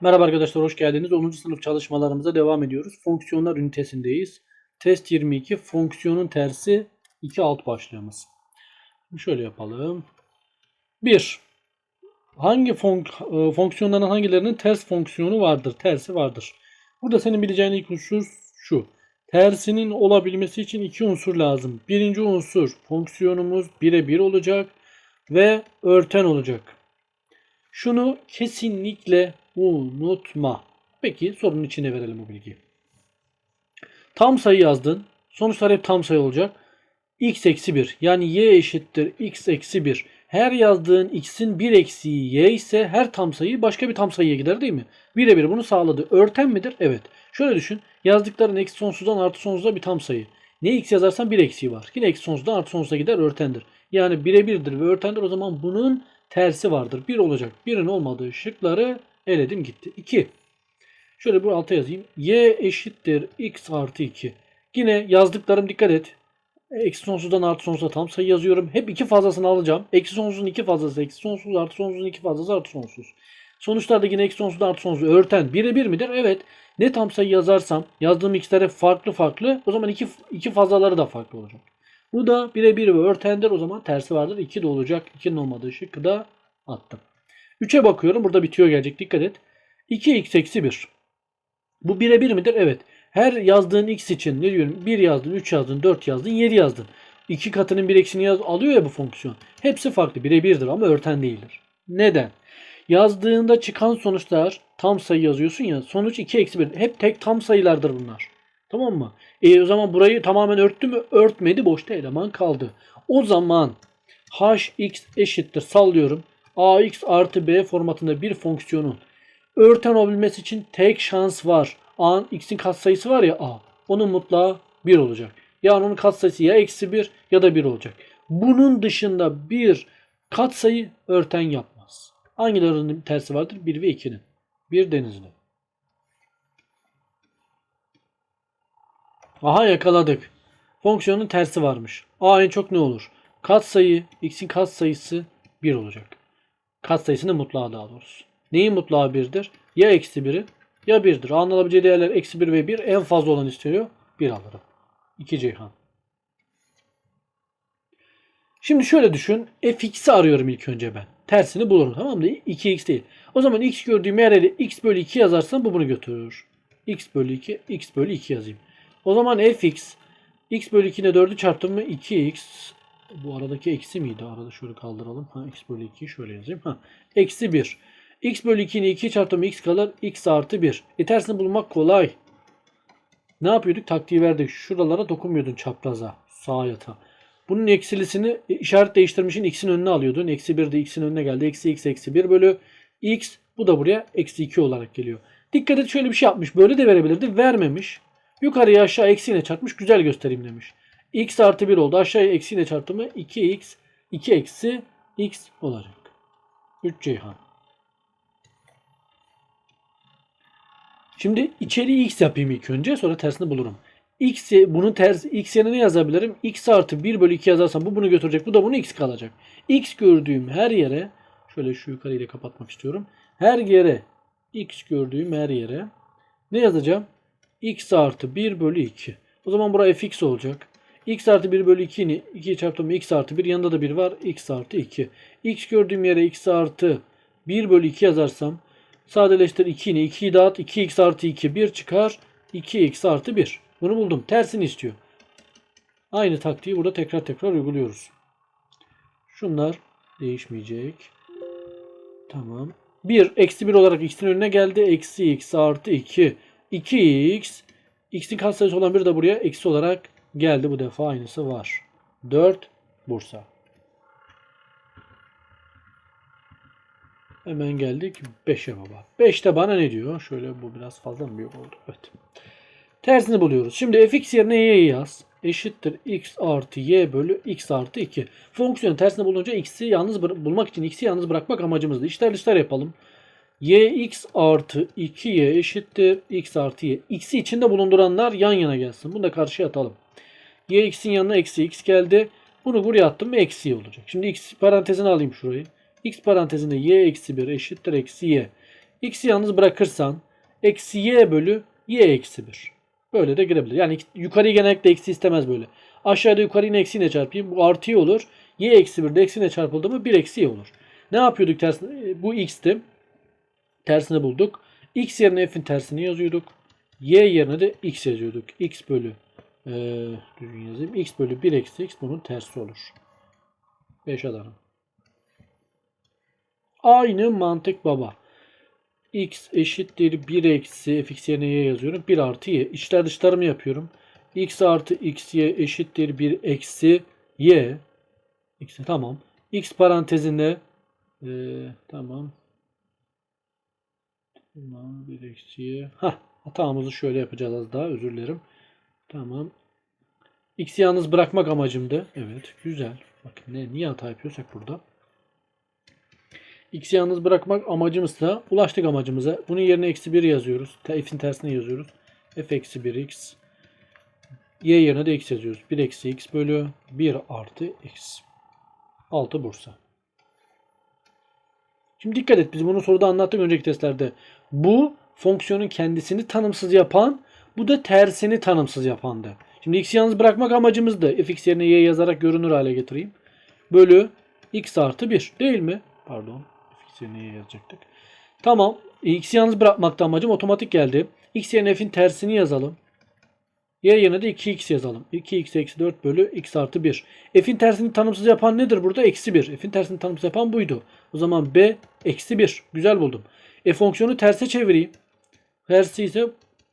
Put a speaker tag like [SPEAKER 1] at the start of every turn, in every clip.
[SPEAKER 1] Merhaba arkadaşlar hoş geldiniz. 10. sınıf çalışmalarımıza devam ediyoruz. Fonksiyonlar ünitesindeyiz. Test 22 fonksiyonun tersi 2 alt başlığımız. Şöyle yapalım. 1. Hangi fonk- e, fonksiyonların hangilerinin ters fonksiyonu vardır? Tersi vardır. Burada senin bileceğin ilk unsur şu. Tersinin olabilmesi için iki unsur lazım. Birinci unsur fonksiyonumuz birebir olacak ve örten olacak. Şunu kesinlikle unutma. Peki sorunun içine verelim bu bilgiyi. Tam sayı yazdın. Sonuçlar hep tam sayı olacak. x eksi 1 yani y eşittir x eksi 1. Her yazdığın x'in bir eksiği y ise her tam sayı başka bir tam sayıya gider değil mi? Birebir bunu sağladı. Örten midir? Evet. Şöyle düşün. Yazdıkların eksi sonsuzdan artı sonsuza bir tam sayı. Ne x yazarsan bir eksiği var. Yine eksi sonsuzdan artı sonsuza gider örtendir. Yani birebirdir ve örtendir. O zaman bunun tersi vardır. 1 olacak. 1'in olmadığı şıkları eledim gitti. 2. Şöyle bu alta yazayım. Y eşittir x artı 2. Yine yazdıklarım dikkat et. Eksi sonsuzdan artı sonsuza tam sayı yazıyorum. Hep iki fazlasını alacağım. Eksi sonsuzun iki fazlası eksi sonsuz artı sonsuzun iki fazlası artı sonsuz. Sonuçlarda yine eksi sonsuzdan artı sonsuz örten birebir midir? Evet. Ne tam sayı yazarsam yazdığım x'lere farklı farklı o zaman iki, iki fazlaları da farklı olacak. Bu da birebir ve örtendir o zaman tersi vardır. 2 de olacak. 2'nin olmadığı şıkkı da attım. 3'e bakıyorum. Burada bitiyor gelecek. Dikkat et. 2x eksi 1. Bu birebir midir? Evet. Her yazdığın x için ne diyorum? 1 yazdın, 3 yazdın, 4 yazdın, 7 yazdın. 2 katının bir eksini yaz, alıyor ya bu fonksiyon. Hepsi farklı. Birebirdir ama örten değildir. Neden? Yazdığında çıkan sonuçlar tam sayı yazıyorsun ya. Sonuç 2 eksi 1. Hep tek tam sayılardır bunlar. Tamam mı? E o zaman burayı tamamen örttü mü? Örtmedi. Boşta eleman kaldı. O zaman hx eşittir sallıyorum. Ax artı b formatında bir fonksiyonun örten olabilmesi için tek şans var. a x'in katsayısı var ya a. Onun mutlağı 1 olacak. Yani onun katsayısı ya eksi 1 ya da 1 olacak. Bunun dışında bir katsayı örten yapmaz. Hangilerinin tersi vardır? 1 ve 2'nin. 1 denizli. Aha yakaladık. Fonksiyonun tersi varmış. A en çok ne olur? Katsayı, x'in katsayısı 1 olacak. Katsayısının mutlağı daha doğrusu. Neyin mutlağı 1'dir? Ya eksi 1'i ya 1'dir. A'nın değerler eksi 1 ve 1. En fazla olan istiyor. 1 alırım. 2 Ceyhan. Şimdi şöyle düşün. fx'i arıyorum ilk önce ben. Tersini bulurum tamam mı? 2x değil. O zaman x gördüğüm yere de x bölü 2 yazarsam bu bunu götürür. x bölü 2, x bölü 2 yazayım. O zaman fx x bölü 2 ile 4'ü çarptım mı 2x bu aradaki eksi miydi? Arada şöyle kaldıralım. Ha, x bölü 2'yi şöyle yazayım. Ha, eksi 1. x bölü 2 ile 2 çarptım x kalır. x artı 1. E tersini bulmak kolay. Ne yapıyorduk? Taktiği verdik. Şuralara dokunmuyordun çapraza. Sağa yata. Bunun eksilisini e, işaret değiştirmişin x'in önüne alıyordun. Eksi 1 de x'in önüne geldi. Eksi x eksi 1 bölü x. Bu da buraya eksi 2 olarak geliyor. Dikkat et şöyle bir şey yapmış. Böyle de verebilirdi. Vermemiş. Yukarıya aşağı eksiyle çarpmış. Güzel göstereyim demiş. X artı 1 oldu. Aşağıya eksiyle çarptı mı 2x 2 eksi x olacak. 3 Ceyhan. Şimdi içeri x yapayım ilk önce. Sonra tersini bulurum. X, bunun tersi x yerine ne yazabilirim? x artı 1 bölü 2 yazarsam bu bunu götürecek. Bu da bunu x kalacak. x gördüğüm her yere şöyle şu yukarıyla kapatmak istiyorum. Her yere x gördüğüm her yere ne yazacağım? x artı 1 bölü 2. O zaman buraya fx olacak. X artı 1 bölü 2'ni 2'ye çarptım x artı 1 yanında da 1 var. x artı 2. x gördüğüm yere x artı 1 bölü 2 yazarsam sadeleştir 2'ni 2'yi dağıt 2x artı 2 1 çıkar. 2x artı 1. Bunu buldum. Tersini istiyor. Aynı taktiği burada tekrar tekrar uyguluyoruz. Şunlar değişmeyecek. Tamam. 1 eksi 1 olarak x'in önüne geldi. Eksi x artı 2. 2x x'in katsayısı olan bir de buraya eksi olarak geldi. Bu defa aynısı var. 4 Bursa. Hemen geldik 5'e baba. 5'te bana ne diyor? Şöyle bu biraz fazla mı büyük oldu? Evet. Tersini buluyoruz. Şimdi fx yerine y'yi yaz. Eşittir x artı y bölü x artı 2. Fonksiyon tersini bulunca x'i yalnız bulmak için x'i yalnız bırakmak amacımızdı. İşler dışlar yapalım. yx artı 2y eşittir x artı y. x'i içinde bulunduranlar yan yana gelsin. Bunu da karşıya atalım. Y x'in yanına eksi x geldi. Bunu buraya attım eksi y olacak. Şimdi x parantezine alayım şurayı. x parantezinde y eksi 1 eşittir eksi y. x'i yalnız bırakırsan eksi y bölü y eksi 1. Böyle de girebilir. Yani yukarıyı genellikle eksi istemez böyle. Aşağıda yukarı yine eksiyle çarpayım. Bu artı y olur. y eksi 1 de eksiyle çarpıldı mı 1 eksi y olur. Ne yapıyorduk tersine? E, Bu x'ti. Tersini bulduk. x yerine f'in tersini yazıyorduk. y yerine de x yazıyorduk. x bölü e, düzgün yazayım. x bölü 1 eksi x bunun tersi olur. 5 adarım. Aynı mantık baba. x eşittir 1 eksi fx yerine y yazıyorum. 1 artı y. İçler dışlarımı yapıyorum. x artı x y eşittir 1 eksi y. X, tamam. x parantezinde e, tamam. Tamam. 1 eksi y. Hah, hatamızı şöyle yapacağız az daha. Özür dilerim. Tamam. X'i yalnız bırakmak amacımdı. Evet. Güzel. Bakın ne, niye hata yapıyorsak burada. X'i yalnız bırakmak amacımızsa ulaştık amacımıza. Bunun yerine eksi 1 yazıyoruz. F'in tersine yazıyoruz. F eksi 1 x. Y yerine de x yazıyoruz. 1 eksi x bölü 1 artı x. 6 Bursa. Şimdi dikkat et. Biz bunu soruda anlattık önceki testlerde. Bu fonksiyonun kendisini tanımsız yapan, bu da tersini tanımsız yapandı. Şimdi x'i yalnız bırakmak amacımızdı. fx yerine y yazarak görünür hale getireyim. Bölü x artı 1 değil mi? Pardon. fx yerine y yazacaktık. Tamam. x'i yalnız bırakmakta amacım otomatik geldi. x yerine f'in tersini yazalım. Y yerine de 2x yazalım. 2x eksi 4 bölü x artı 1. F'in tersini tanımsız yapan nedir burada? Eksi 1. F'in tersini tanımsız yapan buydu. O zaman b eksi 1. Güzel buldum. E fonksiyonu terse çevireyim. Tersi ise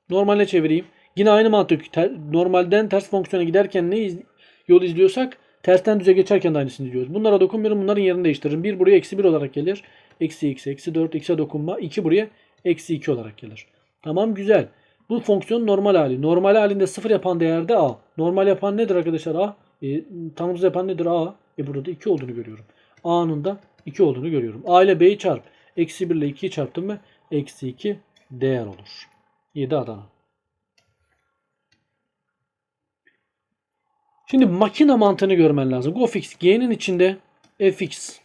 [SPEAKER 1] normaline çevireyim. Yine aynı mantık. Ter- normalden ters fonksiyona giderken ne iz- yol izliyorsak tersten düze geçerken de aynısını izliyoruz. Bunlara dokunmuyorum. Bunların yerini değiştiririm. 1 buraya eksi 1 olarak gelir. Eksi x eksi 4 x'e dokunma. 2 buraya eksi 2 olarak gelir. Tamam güzel. Bu fonksiyon normal hali. Normal halinde 0 yapan değerde a. Normal yapan nedir arkadaşlar a? E, tanımsız yapan nedir a? E burada 2 olduğunu görüyorum. a'nın da 2 olduğunu görüyorum. a ile b'yi çarp. Eksi 1 ile 2'yi çarptım mı? Eksi 2 değer olur. 7 Adana. Şimdi makine mantığını görmen lazım. GoFix G'nin içinde fx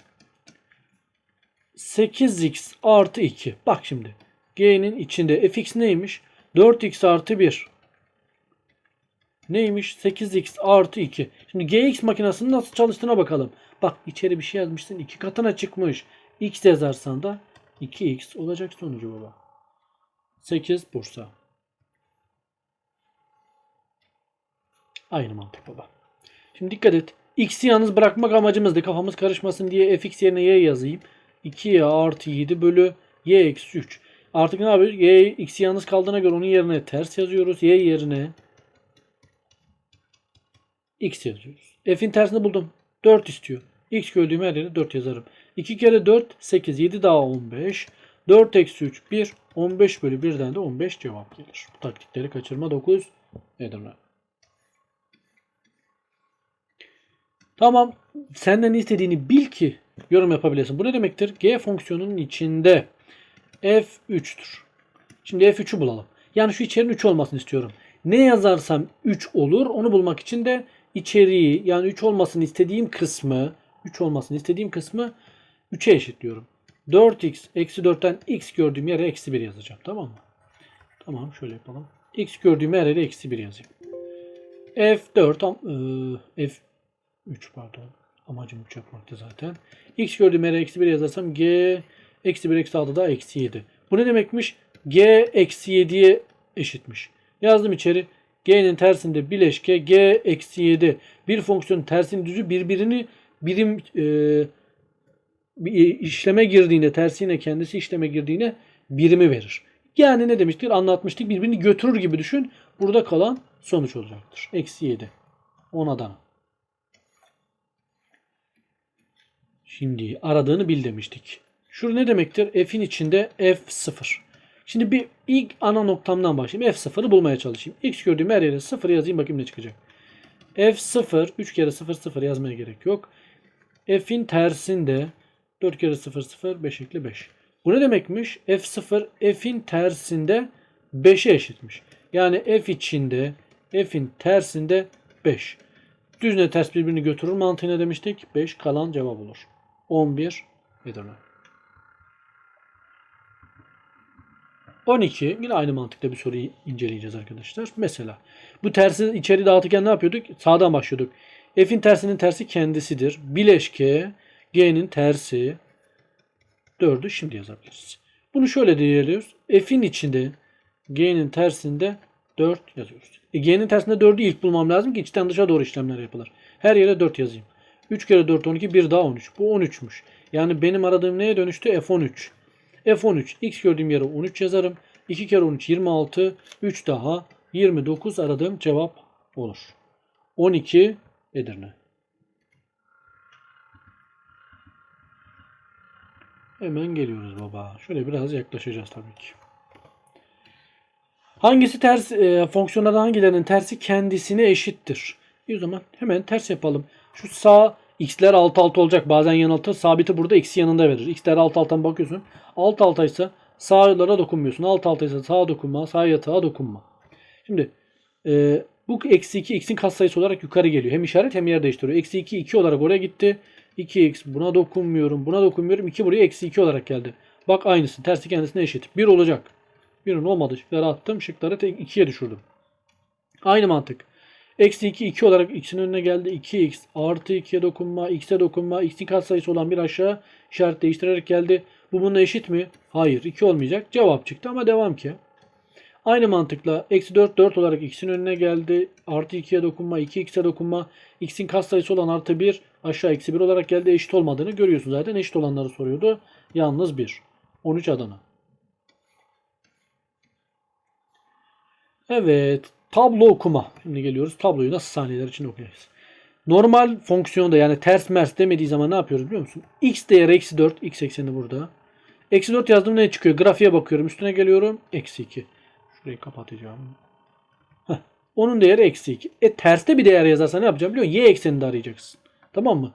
[SPEAKER 1] 8x artı 2. Bak şimdi. G'nin içinde fx neymiş? 4x artı 1. Neymiş? 8x artı 2. Şimdi gx makinesinin nasıl çalıştığına bakalım. Bak içeri bir şey yazmışsın. 2 katına çıkmış. x yazarsan da 2x olacak sonucu baba. 8 Bursa. Aynı mantık baba. Şimdi dikkat et. X'i yalnız bırakmak amacımızdı. Kafamız karışmasın diye fx yerine y yazayım. 2y artı 7 bölü y eksi 3. Artık ne yapıyoruz? Y, x'i yalnız kaldığına göre onun yerine ters yazıyoruz. Y yerine x yazıyoruz. F'in tersini buldum. 4 istiyor. X gördüğüm her yere 4 yazarım. 2 kere 4 8. 7 daha 15. 4 eksi 3 1. 15 bölü 1'den de 15 cevap gelir. Bu taktikleri kaçırma 9 Edirne. Tamam. Senden istediğini bil ki yorum yapabilesin. Bu ne demektir? G fonksiyonunun içinde f3'tür. Şimdi f3'ü bulalım. Yani şu içerinin 3 olmasını istiyorum. Ne yazarsam 3 olur. Onu bulmak için de içeriği yani 3 olmasını istediğim kısmı 3 olmasını istediğim kısmı 3'e eşitliyorum. 4x eksi 4'ten x gördüğüm yere eksi 1 yazacağım. Tamam mı? Tamam şöyle yapalım. x gördüğüm yere eksi 1 yazayım. f4 tam e, f3 pardon. Amacım 3 yapmaktı zaten. x gördüğüm yere eksi 1 yazarsam g eksi 1 eksi 6 da eksi 7. Bu ne demekmiş? g eksi 7'ye eşitmiş. Yazdım içeri. G'nin tersinde bileşke G eksi 7. Bir fonksiyonun tersinin düzü birbirini birim e, işleme girdiğinde tersine kendisi işleme girdiğine birimi verir. Yani ne demiştik? Anlatmıştık. Birbirini götürür gibi düşün. Burada kalan sonuç olacaktır. Eksi 7. 10 Adana. Şimdi aradığını bil demiştik. Şu ne demektir? F'in içinde F0. Şimdi bir ilk ana noktamdan başlayayım. F0'ı bulmaya çalışayım. X gördüğüm her yere 0 yazayım bakayım ne çıkacak. F0 3 kere 0 0 yazmaya gerek yok. F'in tersinde 4 kere 0 0 5 ekle 5. Bu ne demekmiş? F0 F'in tersinde 5'e eşitmiş. Yani F içinde F'in tersinde 5. Düzne ters birbirini götürür mantığına demiştik. 5 kalan cevap olur. 11 Edirne. 12 yine aynı mantıkta bir soruyu inceleyeceğiz arkadaşlar. Mesela bu tersi içeri dağıtırken ne yapıyorduk? Sağdan başlıyorduk. F'in tersinin tersi kendisidir. Bileşke G'nin tersi 4'ü şimdi yazabiliriz. Bunu şöyle değerliyoruz. F'in içinde G'nin tersinde 4 yazıyoruz. E, G'nin tersinde 4'ü ilk bulmam lazım ki içten dışa doğru işlemler yapılır. Her yere 4 yazayım. 3 kere 4 12 bir daha 13. Bu 13'müş. Yani benim aradığım neye dönüştü? F13. F13. X gördüğüm yere 13 yazarım. 2 kere 13 26. 3 daha 29 aradığım cevap olur. 12 Edirne. Hemen geliyoruz baba. Şöyle biraz yaklaşacağız tabii ki. Hangisi ters e, fonksiyonlardan hangilerinin tersi kendisine eşittir? İyi o zaman hemen ters yapalım. Şu sağ x'ler alt alta olacak. Bazen yanıltır. Sabiti burada x'i yanında verir. x'ler alt alttan bakıyorsun. Alt altaysa sağlara dokunmuyorsun. Alt altaysa sağa dokunma. Sağ yatağa dokunma. Şimdi e, bu eksi 2 x'in katsayısı olarak yukarı geliyor. Hem işaret hem yer değiştiriyor. Eksi 2 2 olarak oraya gitti. 2x buna dokunmuyorum. Buna dokunmuyorum. 2 buraya eksi 2 olarak geldi. Bak aynısı. Tersi kendisine eşit. 1 olacak. 1'in olmadı. Şıkları attım. Şıkları tek 2'ye düşürdüm. Aynı mantık. Eksi 2 2 olarak x'in önüne geldi. 2x artı 2'ye dokunma. x'e dokunma. x'in katsayısı olan bir aşağı işaret değiştirerek geldi. Bu bununla eşit mi? Hayır. 2 olmayacak. Cevap çıktı ama devam ki. Aynı mantıkla eksi 4 4 olarak x'in önüne geldi. Artı 2'ye dokunma. 2x'e dokunma. x'in katsayısı olan artı 1 aşağı eksi 1 olarak geldi. Eşit olmadığını görüyorsun zaten. Eşit olanları soruyordu. Yalnız 1. 13 Adana. Evet. Tablo okuma. Şimdi geliyoruz. Tabloyu nasıl saniyeler için okuyacağız. Normal fonksiyonda yani ters mers demediği zaman ne yapıyoruz biliyor musun? x değeri eksi 4. x ekseni burada. Eksi 4 yazdım ne çıkıyor? Grafiğe bakıyorum. Üstüne geliyorum. Eksi 2. Şurayı kapatacağım. Heh. Onun değeri eksi 2. E terste bir değer yazarsa ne yapacağım biliyor musun? Y ekseninde arayacaksın. Tamam mı?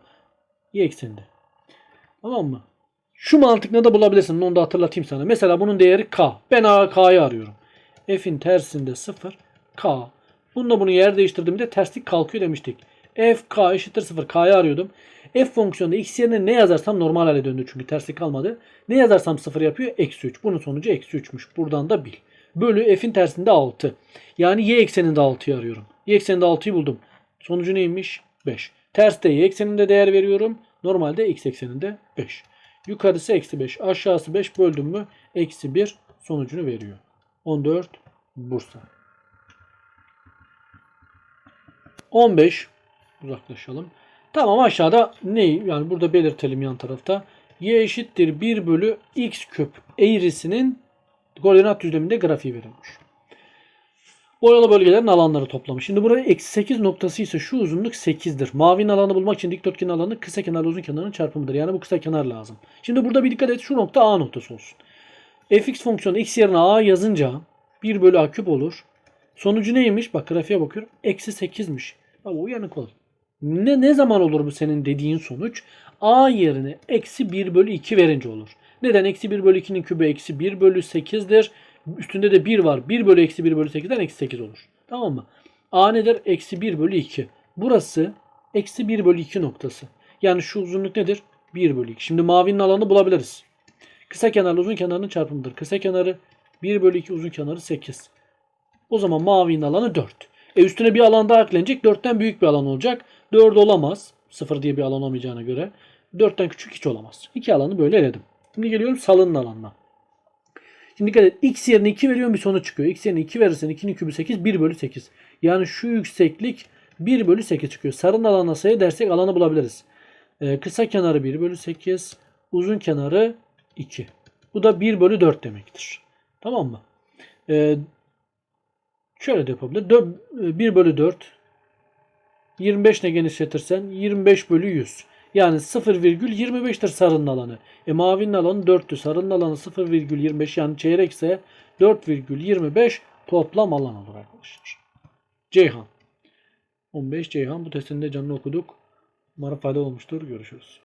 [SPEAKER 1] Y ekseninde. Tamam mı? Şu mantıkla da bulabilirsin. Onu da hatırlatayım sana. Mesela bunun değeri K. Ben A, K'yı arıyorum. F'in tersinde 0. K. Bununla bunu yer değiştirdiğimde terslik kalkıyor demiştik. F K eşittir 0. K'yı arıyordum. F fonksiyonunda x yerine ne yazarsam normal hale döndü çünkü terslik kalmadı. Ne yazarsam 0 yapıyor? Eksi 3. Bunun sonucu eksi 3'müş. Buradan da bil. Bölü f'in tersinde 6. Yani y ekseninde 6'yı arıyorum. Y ekseninde 6'yı buldum. Sonucu neymiş? 5. Terste y ekseninde değer veriyorum. Normalde x ekseninde 5. Yukarısı eksi 5. Aşağısı 5 böldüm mü? Eksi 1 sonucunu veriyor. 14 Bursa. 15 uzaklaşalım. Tamam aşağıda ne? Yani burada belirtelim yan tarafta. Y eşittir 1 bölü x küp eğrisinin koordinat düzleminde grafiği verilmiş. Boyalı bölgelerin alanları toplamış. Şimdi buraya eksi 8 noktası ise şu uzunluk 8'dir. Mavinin alanı bulmak için dikdörtgen alanı kısa kenarla uzun kenarın çarpımıdır. Yani bu kısa kenar lazım. Şimdi burada bir dikkat et. Şu nokta A noktası olsun. fx fonksiyonu x yerine A yazınca 1 bölü A küp olur. Sonucu neymiş? Bak grafiğe bakıyorum. Eksi 8'miş. Abi uyanık ol. Ne, ne zaman olur bu senin dediğin sonuç? A yerine eksi 1 bölü 2 verince olur. Neden? Eksi 1 bölü 2'nin kübü eksi 1 bölü 8'dir. Üstünde de 1 var. 1 bölü eksi 1 bölü 8'den eksi 8 olur. Tamam mı? A nedir? Eksi 1 bölü 2. Burası eksi 1 bölü 2 noktası. Yani şu uzunluk nedir? 1 bölü 2. Şimdi mavinin alanı bulabiliriz. Kısa kenarla uzun kenarının çarpımıdır. Kısa kenarı 1 bölü 2 uzun kenarı 8. O zaman mavinin alanı 4. E üstüne bir alan daha eklenecek. 4'ten büyük bir alan olacak. 4 olamaz. 0 diye bir alan olmayacağına göre. 4'ten küçük hiç olamaz. İki alanı böyle eledim. Şimdi geliyorum salının alanına. Şimdi dikkat et. X yerine 2 veriyorum bir sonuç çıkıyor. X yerine 2 verirsen 2'nin kübü 8. 1 bölü 8. Yani şu yükseklik 1 bölü 8 çıkıyor. Sarının alanına sayı dersek alanı bulabiliriz. Ee, kısa kenarı 1 bölü 8. Uzun kenarı 2. Bu da 1 bölü 4 demektir. Tamam mı? Ee, şöyle de yapabilir. 1 bölü 4 25 ne genişletirsen 25 bölü 100. Yani 0,25'tir sarının alanı. E mavinin alanı 4'tü. Sarının alanı 0,25 yani çeyrekse 4,25 toplam alan olur arkadaşlar. Ceyhan. 15 Ceyhan. Bu testinde canlı okuduk. Umarım fayda olmuştur. Görüşürüz.